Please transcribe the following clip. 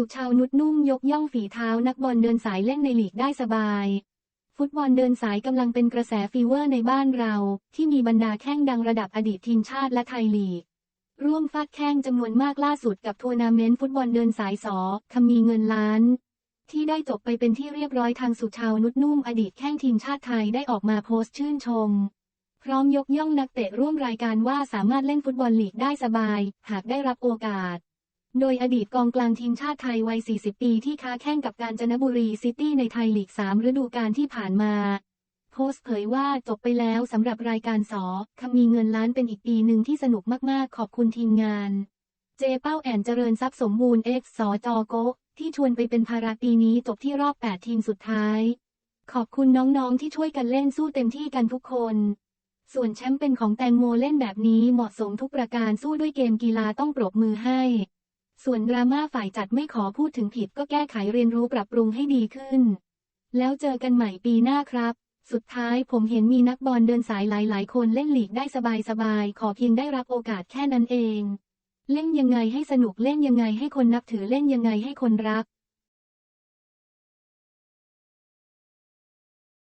สุชาวนุชนุ่มยกย่องฝีเท้านักบอลเดินสายเล่นในลีกได้สบาย ฟุตบอลเดินสายกำลังเป็นกระแสฟีเวอร์ในบ้านเรา ที่มีบรรดาแข้งดังระดับอดีตทีมชาติและไทยลีก ร่วมฟาดแข้งจำนวนมากล่าสุดกับทัวร์นาเมนต์ฟุตบอลเดินสายสอคำมีเงินล้าน ที่ได้จบไปเป็นที่เรียบร้อยทางสุชาวนุชนุ่มอดีตแข้งทีมชาติไทยได้ออกมาโพสต์ชื่นชมพร้อมยกย่องนักเตะร่วมรายการว่าสามารถเล่นฟุตบอลลีกได้สบาย หากได้รับโอกาส โดยอดีตกองกลางทีมชาติไทยวัย 40 ปีที่ค้าแข่งกับการจนบุรีซิตี้ในไทยลีก 3 ฤดูกาลที่ผ่านมา โพสต์เผยว่าจบไปแล้วสำหรับรายการสอคำมีเงินล้านเป็นอีกปีหนึ่งที่สนุกมากๆ ขอบคุณทีมงาน เจเป้าแอนเจริญทรัพย์สมบูรณ์เอ็กซ์สอจอโกที่ชวนไปเป็นภาราปีนี้จบที่รอบ 8 ทีมสุดท้าย ขอบคุณน้องๆที่ช่วยกันเล่นสู้เต็มที่กันทุกคน ส่วนแชมป์เป็นของแตงโมเล่นแบบนี้เหมาะสมทุกประการสู้ด้วยเกมกีฬาต้องปรบมือให้ ส่วนดราม่าฝ่ายจัดไม่ขอพูดถึงผิดก็แก้ไขเรียนรู้ปรับปรุงให้ดีขึ้น แล้วเจอกันใหม่ปีหน้าครับ สุดท้ายผมเห็นมีนักบอลเดินสายหลายๆ คนเล่นหลีกได้สบายๆ ขอเพียงได้รับโอกาสแค่นั้นเอง เล่นยังไงให้สนุกเล่นยังไงให้คนนับถือเล่นยังไงให้คนรัก